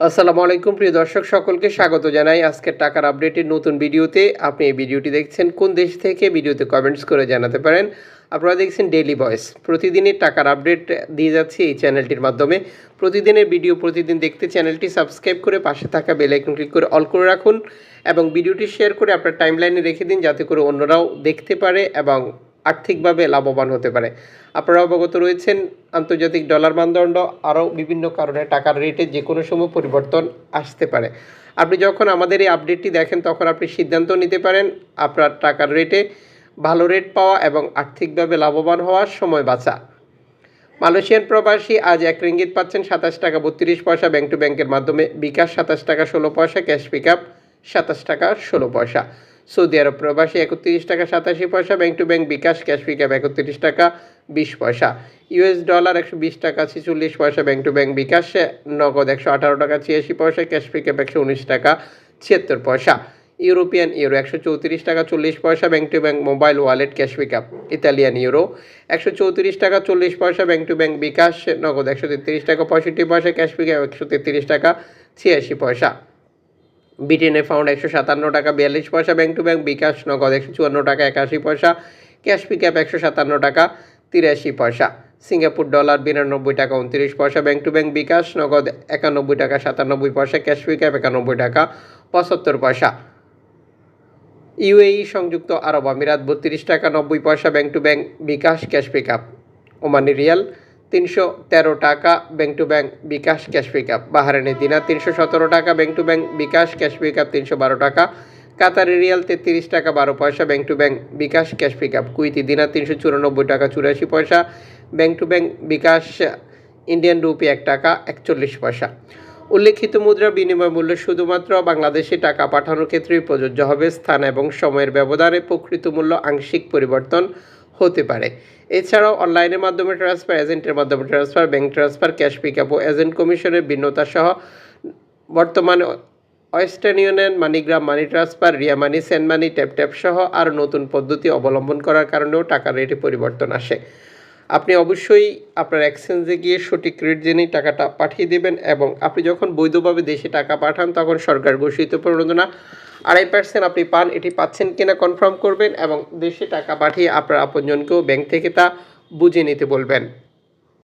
আসসালামু আলাইকুম, প্রিয় দর্শক, সকলকে স্বাগত জানাই আজকের টাকার আপডেটের নতুন ভিডিওতে। আপনি এই ভিডিওটি দেখছেন কোন দেশ থেকে, ভিডিওতে কমেন্টস করে জানাতে পারেন। আপনারা দেখছেন ডেইলি ভয়েস প্রতিদিনের টাকার আপডেট দিয়ে যাচ্ছি এই চ্যানেলটির মাধ্যমে। প্রতিদিনের ভিডিও প্রতিদিন দেখতে চ্যানেলটি সাবস্ক্রাইব করে পাশে থাকা বেল আইকন ক্লিক করে অল করে রাখুন এবং ভিডিওটি শেয়ার করে আপনার টাইমলাইনে রেখে দিন, যাতে করে অন্যরাও দেখতে পারে এবং আর্থিকভাবে লাভবান হতে পারে। আপনারা অবগত রয়েছেন, আন্তর্জাতিক ডলার মানদণ্ড আরও বিভিন্ন কারণে টাকার রেটে যে কোনো সময় পরিবর্তন আসতে পারে। আপনি যখন আমাদের এই আপডেটটি দেখেন, তখন আপনি সিদ্ধান্ত নিতে পারেন আপনার টাকার রেটে ভালো রেট পাওয়া এবং আর্থিকভাবে লাভবান হওয়ার সময় বাঁচা। মালয়েশিয়ান প্রবাসী আজ এক রিঙ্গিত পাচ্ছেন সাতাশ টাকা বত্রিশ পয়সা, ব্যাংক টু ব্যাংকের মাধ্যমে বিকাশ সাতাশ টাকা ষোলো পয়সা, ক্যাশ পিক আপ সাতাশ টাকা ষোলো পয়সা। সৌদি আরব প্রবাসী একত্রিশ টাকা সাতাশি পয়সা, bank to bank bKash, cash pick up একত্রিশ টাকা বিশ পয়সা। ইউএস ডলার একশো বিশ টাকা ছেচল্লিশ পয়সা, ব্যাংক টু ব্যাংক বিকাশ, নগদ একশো আঠারো টাকা ছিয়াশি পয়সা, ক্যাশ পিক আপ একশো উনিশ টাকা ছিয়াত্তর পয়সা। ইউরোপিয়ান ইউরো একশো চৌত্রিশ টাকা চল্লিশ পয়সা, bank to bank mobile wallet, cash pick up Italian euro. একশো চৌত্রিশ টাকা চল্লিশ পয়সা, ব্যাংক টু ব্যাংক বিকাশ, নগদ একশো তেত্রিশ টাকা পঁয়ষট্টি পয়সা, ক্যাশ পিক আপ একশো তেত্রিশ টাকা ছিয়াশি পয়সা। ব্রিটেনে ফাউন্ড একশো সাতান্ন টাকা, বিয়াল্লিশ পয়সা, ব্যাংক টু ব্যাংক বিকাশ নগদ একশো চুয়ান্ন টাকা, একাশি পয়সা, ক্যাশ পিক আপ একশো সাতান্ন টাকা, তিরাশি পয়সা। সিঙ্গাপুর ডলার বিরানব্বই টাকা, উনত্রিশ পয়সা, ব্যাংক টু ব্যাংক বিকাশ নগদ একানব্বই টাকা, সাতানব্বই পয়সা, ক্যাশ পিক আপ একানব্বই টাকা, পঁচাত্তর পয়সা। ইউএই সংযুক্ত আরব আমিরাত, বত্রিশ টাকা, নব্বই পয়সা, bank to bank bKash, cash pick up Omani riyal তিনশো তেরো টাকা bank to bank bKash cash pick up Bahraini dinar তিনশো সতেরো টাকা bank to bank bKash cash pick up তিনশো বারো টাকা। কাতারি রিয়াল তেত্রিশ টাকা বারো পয়সা bank to bank bKash cash pick up Kuwaiti dinar তিনশো চুরানব্বই টাকা চুরাশি পয়সা bank to bank bKash Indian rupee এক টাকা একচল্লিশ পয়সা। উল্লেখিত মুদ্রা বিনিময় মূল্য শুধুমাত্র বাংলাদেশে টাকা পাঠানোর ক্ষেত্রেই প্রযোজ্য হবে। স্থান এবং সময়ের ব্যবধানে প্রকৃত মূল্য আংশিক পরিবর্তন হতে পারে। এছাড়াও অনলাইনের মাধ্যমে ট্রান্সফার এজেন্টের মাধ্যমে transfer bank transfer cash pick up ও এজেন্ট কমিশনের ভিন্নতা সহ বর্তমানে Western Union MoneyGram money transfer Ria money send money tap tap সহ আরও নতুন পদ্ধতি অবলম্বন করার কারণেও টাকার রেটে পরিবর্তন আসে। আপনি অবশ্যই আপনার এক্সচেঞ্জে গিয়ে সঠিক রেট জেনেই টাকাটা পাঠিয়ে দেবেন এবং আপনি যখন বৈধভাবে দেশে টাকা পাঠান, তখন সরকার ঘোষিত প্রণোদনা আড়াই পার্সেন্ট আপনি পান, এটি পাচ্ছেন কিনা কনফার্ম করবেন এবং দেশে টাকা পাঠিয়ে আপনার আপনজনকেও ব্যাংক থেকে তা বুঝে নিতে বলবেন।